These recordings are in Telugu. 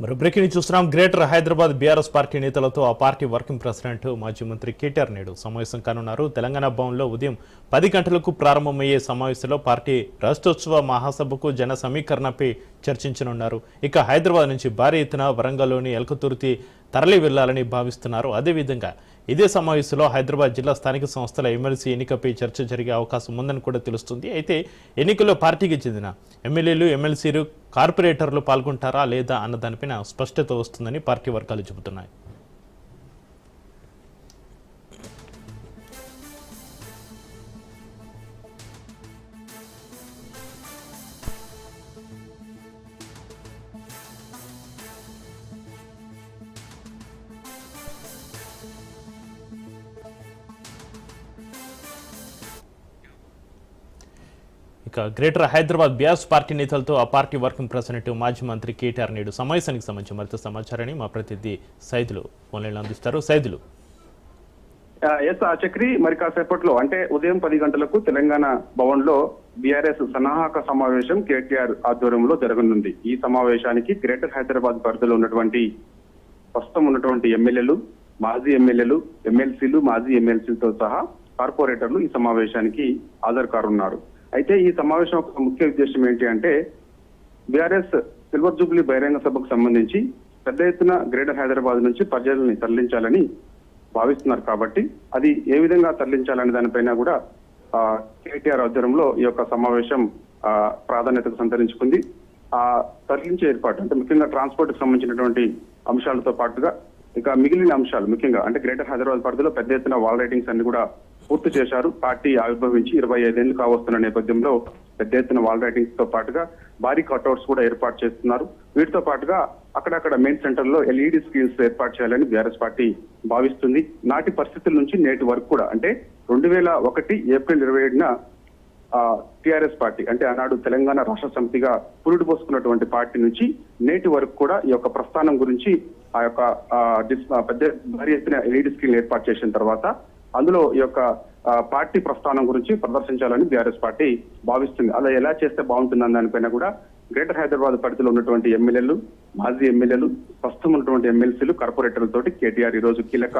మరి బ్రేకింగ్ చూస్తున్నాం. గ్రేటర్ హైదరాబాద్ బీఆర్ఎస్ పార్టీ నేతలతో ఆ పార్టీ వర్కింగ్ ప్రెసిడెంట్ మాజీ మంత్రి కేటీఆర్ నేడు సమావేశం కానున్నారు. తెలంగాణ భవన్లో ఉదయం పది గంటలకు ప్రారంభమయ్యే సమావేశంలో పార్టీ రాష్ట్రోత్సవ మహాసభకు జన సమీకరణపై చర్చించనున్నారు. ఇక హైదరాబాద్ నుంచి భారీ ఎత్తున వరంగల్లోని ఎలకతుర్తి తరలి వెళ్ళాలని భావిస్తున్నారు. అదేవిధంగా ఇదే సమావేశంలో హైదరాబాద్ జిల్లా స్థానిక సంస్థల ఎమ్మెల్సీ ఎన్నికపై చర్చ జరిగే అవకాశం ఉందని కూడా తెలుస్తుంది. అయితే ఎన్నికల్లో పార్టీకి చెందిన ఎమ్మెల్యేలు ఎమ్మెల్సీలు కార్పొరేటర్లు పాల్గొంటారా లేదా అన్న దానిపైన స్పష్టత వస్తుందని పార్టీ వర్గాలు చెబుతున్నాయి. ఇక గ్రేటర్ హైదరాబాద్ బ్యాస్ పార్టీ నేతలతో ఆ పార్టీ వర్కింగ్ ప్రెసిడెంట్ మాజీ మంత్రి కేటీఆర్ నేడు సమావేశానికి సంబంధించి మరింత సమాచారాన్ని మా ప్రతినిధి సైదులు ఫోన్లైన్లో అందిస్తారు. సైదులు. ఎస్ ఆ చక్రి మరి కాసేపట్లో అంటే ఉదయం పది గంటలకు తెలంగాణ భవన్లో బీఆర్ఎస్ సన్నాహక సమావేశం కేటీఆర్ ఆధ్వర్యంలో జరగనుంది. ఈ సమావేశానికి గ్రేటర్ హైదరాబాద్ పరిధిలో ఉన్నటువంటి ప్రస్తుతం ఉన్నటువంటి ఎమ్మెల్యేలు మాజీ ఎమ్మెల్యేలు ఎమ్మెల్సీలు మాజీ ఎమ్మెల్సీలతో సహా కార్పొరేటర్లు ఈ సమావేశానికి హాజరు కానున్నారు అయితే ఈ సమావేశం యొక్క ముఖ్య ఉద్దేశం ఏంటి అంటే బీఆర్ఎస్ సిల్వర్ జూబ్లీ బహిరంగ సభకు సంబంధించి పెద్ద ఎత్తున గ్రేటర్ హైదరాబాద్ నుంచి ప్రజల్ని తరలించాలని భావిస్తున్నారు కాబట్టి అది ఏ విధంగా తరలించాలనే దానిపైన కూడా ఆ, కేటీఆర్ ఆధ్వర్యంలో ఈ యొక్క సమావేశం ప్రాధాన్యతకు సంతరించుకుంది. ఆ తరలించే ఏర్పాటు అంటే ముఖ్యంగా ట్రాన్స్పోర్ట్ సంబంధించినటువంటి అంశాలతో పాటుగా ఇక మిగిలిన అంశాలు ముఖ్యంగా అంటే గ్రేటర్ హైదరాబాద్ పరిధిలో పెద్ద ఎత్తున వాల్ రైటింగ్స్ అన్ని కూడా పూర్తి చేశారు. పార్టీ ఆవిర్భవించి ఇరవై ఐదేళ్ళు కావస్తున్న నేపథ్యంలో పెద్ద ఎత్తున వాల్ రైటింగ్స్తో పాటుగా భారీ కట్అవుట్స్ కూడా ఏర్పాటు చేస్తున్నారు. వీటితో పాటుగా అక్కడక్కడ మెయిన్ సెంటర్లో ఎల్ఈడి స్క్రీన్స్ ఏర్పాటు చేయాలని బీఆర్ఎస్ పార్టీ భావిస్తుంది. నాటి పరిస్థితుల నుంచి నేటి వరకు కూడా అంటే రెండు వేల ఒకటి ఏప్రిల్ ఇరవై ఏడున టిఆర్ఎస్ పార్టీ అంటే ఆనాడు తెలంగాణ రాష్ట్ర సమితిగా పురుడు పోసుకున్నటువంటి పార్టీ నుంచి నేటి వరకు కూడా ఈ యొక్క ప్రస్థానం గురించి ఆ యొక్క పెద్ద భారీ ఎత్తున ఎల్ఈడి స్క్రీన్ ఏర్పాటు చేసిన తర్వాత అందులో ఈ యొక్క పార్టీ ప్రస్థానం గురించి ప్రదర్శించాలని బీఆర్ఎస్ పార్టీ భావిస్తుంది. అలా ఎలా చేస్తే బాగుంటుందని దానిపైన కూడా గ్రేటర్ హైదరాబాద్ పరిధిలో ఉన్నటువంటి ఎమ్మెల్యేలు మాజీ ఎమ్మెల్యేలు ప్రస్తుతం ఉన్నటువంటి ఎమ్మెల్సీలు కార్పొరేటర్లతోటి కేటీఆర్ ఈ రోజు కీలక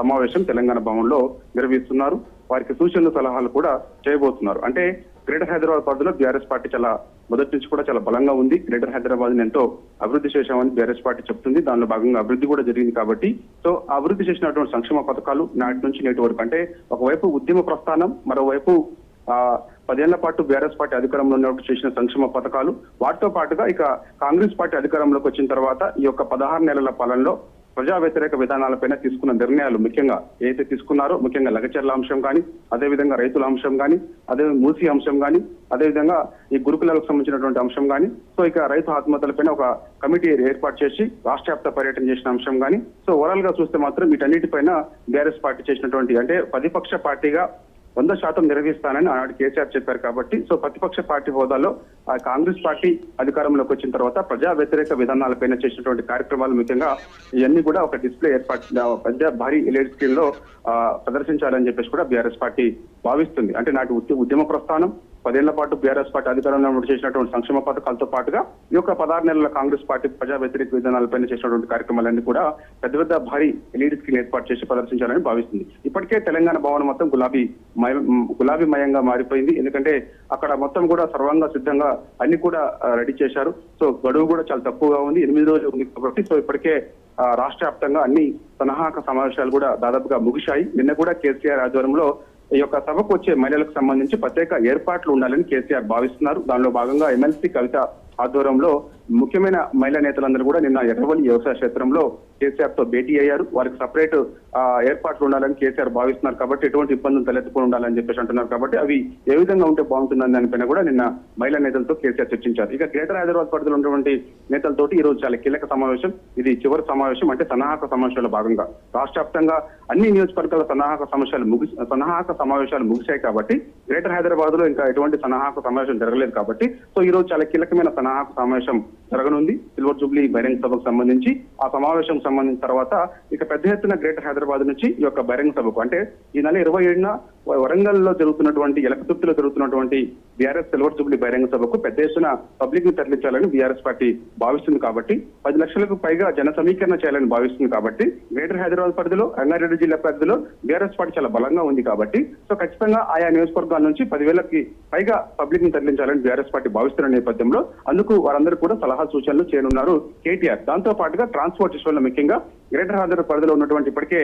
సమావేశం తెలంగాణ భవన్లో నిర్వహిస్తున్నారు. వారికి సూచనలు సలహాలు కూడా చేయబోతున్నారు. అంటే గ్రేటర్ హైదరాబాద్ పరిధిలో బీఆర్ఎస్ పార్టీ చాలా మొదటి నుంచి కూడా చాలా బలంగా ఉంది. గ్రేటర్ హైదరాబాద్ని ఎంతో అభివృద్ధి చేశామని బీఆర్ఎస్ పార్టీ చెప్తుంది. దానిలో భాగంగా అభివృద్ధి కూడా జరిగింది కాబట్టి. సో అభివృద్ధి చేసినటువంటి సంక్షేమ పథకాలు నాటి నుంచి నేటి వరకు. అంటే ఒకవైపు ఉద్యమ ప్రస్థానం మరోవైపు ఆ పదేళ్ళ పాటు బీఆర్ఎస్ పార్టీ అధికారంలో ఉన్నప్పుడు చేసిన సంక్షేమ పథకాలు. వాటితో పాటుగా ఇక కాంగ్రెస్ పార్టీ అధికారంలోకి వచ్చిన తర్వాత ఈ యొక్క పదహారు నెలల పాలనలో ప్రజా వ్యతిరేక విధానాలపైన తీసుకున్న నిర్ణయాలు ముఖ్యంగా ఏదైతే తీసుకున్నారో ముఖ్యంగా లగచర్ల అంశం కానీ అదేవిధంగా రైతుల అంశం కానీ అదే మూసి అంశం కానీ అదేవిధంగా ఈ గురుకులాలకు సంబంధించినటువంటి అంశం కానీ సో ఇక రైతు ఆత్మహత్యలపైన ఒక కమిటీ ఏర్పాటు చేసి రాష్ట్ర వ్యాప్త పర్యటన చేసిన అంశం కానీ సో ఓవరాల్గా చూస్తే మాత్రం వీటన్నిటిపైన బీఆర్ఎస్ పార్టీ చేసినటువంటి అంటే ప్రతిపక్ష పార్టీగా వంద శాతం నిర్వహిస్తానని ఆనాడు కేసీఆర్ చెప్పారు కాబట్టి సో ప్రతిపక్ష పార్టీ హోదాలో ఆ కాంగ్రెస్ పార్టీ అధికారంలోకి వచ్చిన తర్వాత ప్రజా వ్యతిరేక విధానాలపైన చేసినటువంటి కార్యక్రమాలు ముఖ్యంగా ఇవన్నీ కూడా ఒక డిస్ప్లే ఏర్పాటు పెద్ద భారీ ఎల్ఈడి స్క్రీన్లో ప్రదర్శించాలని చెప్పేసి కూడా బీఆర్ఎస్ పార్టీ భావిస్తుంది. అంటే నాటి ఉద్య- ఉద్యమ ప్రస్థానం పదేళ్ళ పాటు బీఆర్ఎస్ పార్టీ అధికారంలో ఉన్నప్పుడు చేసినటువంటి సంక్షేమ పథకాలతో పాటుగా ఈ యొక్క పదహారు నెలల కాంగ్రెస్ పార్టీ ప్రజా వ్యతిరేక విధానాలపైన చేసినటువంటి కార్యక్రమాలన్నీ కూడా పెద్ద పెద్ద భారీ ఎల్ఈడి స్క్రీన్ ఏర్పాటు చేసి ప్రదర్శించాలని భావిస్తుంది. ఇప్పటికే తెలంగాణ భవన్ మొత్తం గులాబీ గులాబీమయంగా గులాబీ మయంగా మారిపోయింది. ఎందుకంటే అక్కడ మొత్తం కూడా సర్వంగా సిద్ధంగా అన్ని కూడా రెడీ చేశారు. సో గడువు కూడా చాలా తక్కువగా ఉంది. ఎనిమిది రోజులు ఉంది కాబట్టి సో ఇప్పటికే ఆ, రాష్ట్ర వ్యాప్తంగా అన్ని సన్నాహక సమావేశాలు కూడా దాదాపుగా ముగిశాయి. నిన్న కూడా కేసీఆర్ ఆధ్వర్యంలో ఈ యొక్క సభకు వచ్చే మహిళలకు సంబంధించి ప్రత్యేక ఏర్పాట్లు ఉండాలని కేసీఆర్ భావిస్తున్నారు. దానిలో భాగంగా ఎమ్మెల్సీ కవిత ఆధ్వర్యంలో ముఖ్యమైన మహిళా నేతలందరూ కూడా నిన్న ఎర్రవల్లి వ్యవసాయ క్షేత్రంలో కేసీఆర్తో భేటీ అయ్యారు. వారికి సపరేట్ ఏర్పాట్లు ఉండాలని కేసీఆర్ భావిస్తున్నారు కాబట్టి ఎటువంటి ఇబ్బందులు తలెత్తుకుని ఉండాలని చెప్పేసి అంటున్నారు కాబట్టి అవి ఏ విధంగా ఉంటే బాగుంటుందని దానిపైన కూడా నిన్న మహిళా నేతలతో కేసీఆర్ చర్చించారు. ఇక గ్రేటర్ హైదరాబాద్ పరిధిలో ఉన్నటువంటి నేతలతోటి ఈ రోజు చాలా కీలక సమావేశం. ఇది చివరి సమావేశం అంటే సన్నాహక సమావేశాల భాగంగా. రాష్ట్ర వ్యాప్తంగా అన్ని నియోజకవర్గాల సన్నాహక సమస్యలు ముగి సన్నాహక సమావేశాలు ముగిశాయి కాబట్టి గ్రేటర్ హైదరాబాద్లో ఇంకా ఎటువంటి సన్నాహక సమావేశం జరగలేదు కాబట్టి సో ఈ రోజు చాలా కీలకమైన సన్నాహక సమావేశం జరగనుంది. సిల్వర్ జూబ్లీ బహిరంగ సభకు సంబంధించి. ఆ సమావేశం సంబంధించిన తర్వాత ఇక పెద్ద ఎత్తున గ్రేటర్ హైదరాబాద్ నుంచి ఈ యొక్క బహిరంగ సభకు అంటే ఈ నెల ఇరవై ఏడున వరంగల్లో జరుగుతున్నటువంటి ఎలకతుర్తిలో జరుగుతున్నటువంటి బీఆర్ఎస్ సిల్వర్ జూబ్లీ బహిరంగ సభకు పెద్ద ఎత్తున పబ్లిక్ని తరలించాలని బీఆర్ఎస్ పార్టీ భావిస్తుంది కాబట్టి పది లక్షలకు పైగా జన సమీకరణ చేయాలని భావిస్తుంది కాబట్టి గ్రేటర్ హైదరాబాద్ పరిధిలో రంగారెడ్డి జిల్లా పరిధిలో బీఆర్ఎస్ పార్టీ చాలా బలంగా ఉంది కాబట్టి సో ఖచ్చితంగా ఆయా నియోజకవర్గాల నుంచి పదివేలకి పైగా పబ్లిక్ని తరలించాలని బీఆర్ఎస్ పార్టీ భావిస్తున్న నేపథ్యంలో అందుకు వారందరూ కూడా సలహా సూచనలు చేయనున్నారు కేటీఆర్. దాంతో పాటుగా ట్రాన్స్పోర్ట్ విషయంలో ముఖ్యంగా గ్రేటర్ హైదరాబాద్ పరిధిలో ఉన్నటువంటి ఇప్పటికే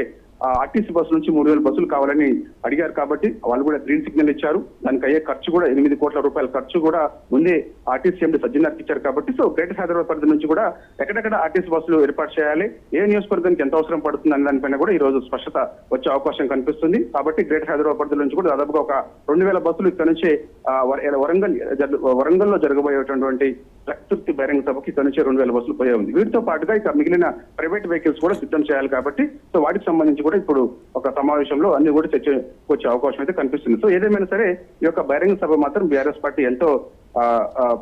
ఆర్టీసీ బస్సు నుంచి మూడు వేల బస్సులు కావాలని అడిగారు కాబట్టి వాళ్ళు కూడా గ్రీన్ సిగ్నల్ ఇచ్చారు. దానికి అయ్యే ఖర్చు కూడా ఎనిమిది కోట్ల రూపాయల ఖర్చు కూడా ముందే ఆర్టీసీ ఎండి సజ్జనార్కి ఇచ్చారు కాబట్టి సో గ్రేటర్ హైదరాబాద్ పరిధి నుంచి కూడా ఎక్కడెక్కడ ఆర్టీసీ బస్సులు ఏర్పాటు చేయాలి ఏ నియోజకవర్గానికి ఎంత అవసరం పడుతుంది అనే దానిపైన కూడా ఈ రోజు స్పష్టత వచ్చే అవకాశం కనిపిస్తుంది. కాబట్టి గ్రేటర్ హైదరాబాద్ పరిధి నుంచి కూడా దాదాపుగా ఒక రెండు వేల బస్సులు ఇక్కడ నుంచి వరంగల్లో వరంగల్లో జరగబోయేటటువంటి ప్రకృతి బహిరంగ సభకి ఇక్కడ నుంచి రెండు వేల బస్సులు పోయే ఉంది. వీటితో పాటుగా ఇక మిగిలిన ప్రైవేట్ వెహికల్స్ కూడా సిద్ధం చేయాలి కాబట్టి సో వాటికి సంబంధించి కూడా ఇప్పుడు ఒక సమావేశంలో అన్ని కూడా చర్చ వచ్చే అవకాశం అయితే కనిపిస్తుంది. సో ఏదేమైనా సరే ఈ యొక్క బహిరంగ సభ మాత్రం బీఆర్ఎస్ పార్టీ ఎంతో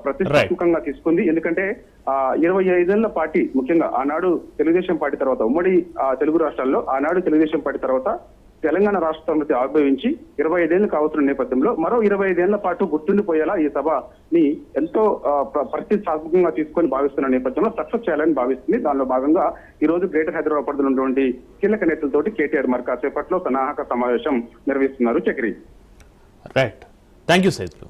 ప్రతిష్టాత్మకంగా తీసుకుంది. ఎందుకంటే ఆ ఇరవై ఐదేళ్ళ పార్టీ ముఖ్యంగా ఆనాడు తెలుగుదేశం పార్టీ తర్వాత ఉమ్మడి తెలుగు రాష్ట్రాల్లో ఆనాడు తెలుగుదేశం పార్టీ తర్వాత తెలంగాణ రాష్ట్ర సమితి ఆవిర్భవించి ఇరవై ఐదేళ్ళు కావస్తున్న నేపథ్యంలో మరో ఇరవై ఐదేళ్ళ పాటు గుర్తుండిపోయేలా ఈ సభని ఎంతో ప్రతిష్టాత్మకంగా తీసుకొని భావిస్తున్న నేపథ్యంలో సక్సెస్ చేయాలని భావిస్తుంది. దానిలో భాగంగా ఈ రోజు గ్రేటర్ హైదరాబాద్ పరిధిలో ఉన్నటువంటి కీలక నేతలతోటి కేటీఆర్ మరి కాసేపట్లో సన్నాహక సమావేశం నిర్వహిస్తున్నారు Chakri. Right thank you Saithulu